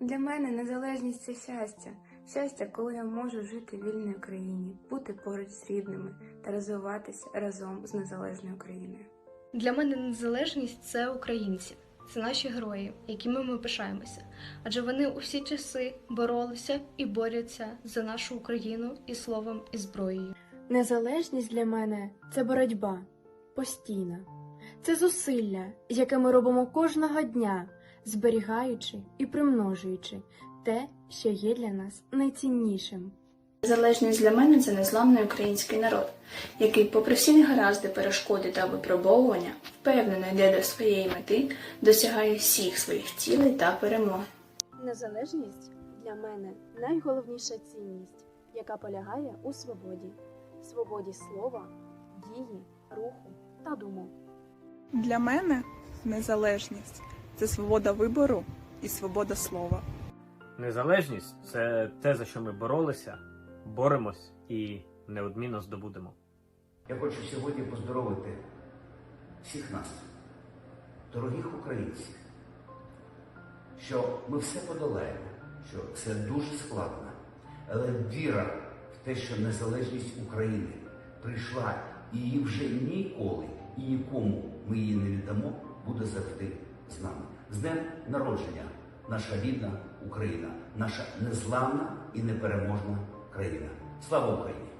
Для мене незалежність це щастя. Щастя, коли я можу жити в вільній Україні, бути поруч з рідними та розвиватися разом з незалежною Україною. Для мене незалежність це українці, це наші герої, якими ми пишаємося. Адже вони у всі часи боролися і борються за нашу Україну і словом, і зброєю. Незалежність для мене це боротьба постійна, це зусилля, яке ми робимо кожного дня, зберігаючи і примножуючи те, що є для нас найціннішим. Незалежність для мене це незламний український народ, який, попри всі негаразди, перешкоди та випробовування, впевнено йде до своєї мети, досягає всіх своїх цілей та перемог. Незалежність для мене найголовніша цінність, яка полягає у свободі, свободі слова, дії, руху та думок. Для мене незалежність це свобода вибору і свобода слова. Незалежність це те, за що ми боролися, боремось і неодмінно здобудемо. Я хочу сьогодні поздоровити всіх нас, дорогих українців, що ми все подолаємо, що це дуже складно, але віра в те, що незалежність України прийшла і її вже ніколи і нікому ми її не віддамо, буде завжди з нами. З днем народження, наша рідна Україна, наша незламна і непереможна країна. Слава Україні!